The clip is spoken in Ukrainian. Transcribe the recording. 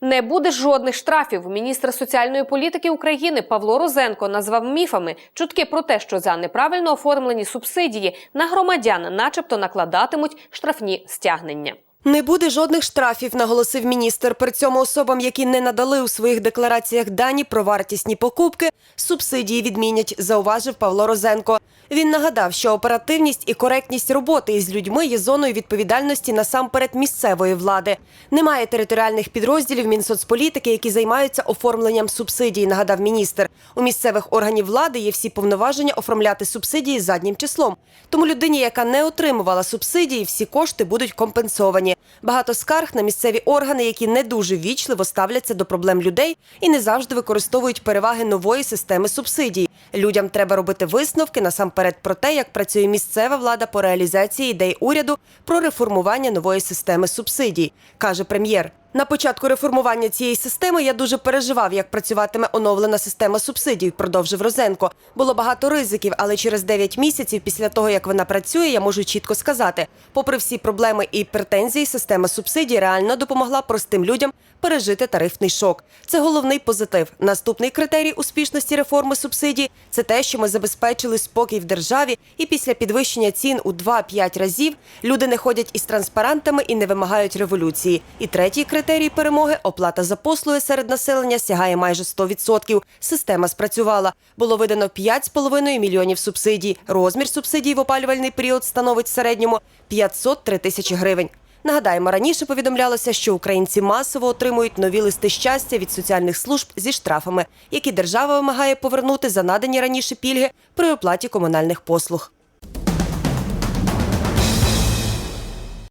Не буде жодних штрафів. Міністр соціальної політики України Павло Розенко назвав міфами чутки про те, що за неправильно оформлені субсидії на громадян, начебто, накладатимуть штрафні стягнення. Не буде жодних штрафів, наголосив міністр. При цьому особам, які не надали у своїх деклараціях дані про вартісні покупки, субсидії відмінять, зауважив Павло Розенко. Він нагадав, що оперативність і коректність роботи із людьми є зоною відповідальності насамперед місцевої влади. Немає територіальних підрозділів Мінсоцполітики, які займаються оформленням субсидій. Нагадав міністр. У місцевих органів влади є всі повноваження оформляти субсидії заднім числом. Тому людині, яка не отримувала субсидії, всі кошти будуть компенсовані. Багато скарг на місцеві органи, які не дуже вічливо ставляться до проблем людей і не завжди використовують переваги нової системи субсидій. Людям треба робити висновки насамперед про те, як працює місцева влада по реалізації ідей уряду про реформування нової системи субсидій, каже прем'єр. На початку реформування цієї системи я дуже переживав, як працюватиме оновлена система субсидій, продовжив Розенко. Було багато ризиків, але через 9 місяців після того, як вона працює, я можу чітко сказати: попри всі проблеми і претензії, система субсидій реально допомогла простим людям пережити тарифний шок. Це головний позитив. Наступний критерій успішності реформи субсидій це те, що ми забезпечили спокій в державі, і після підвищення цін у 2-5 разів люди не ходять із транспарантами і не вимагають революції. І третій критерій перемоги оплата за послуги серед населення сягає майже 100%. Система спрацювала. Було видано 5,5 мільйонів субсидій. Розмір субсидій в опалювальний період становить в середньому 503 тисячі гривень. Нагадаємо, раніше повідомлялося, що українці масово отримують нові листи щастя від соціальних служб зі штрафами, які держава вимагає повернути за надані раніше пільги при оплаті комунальних послуг.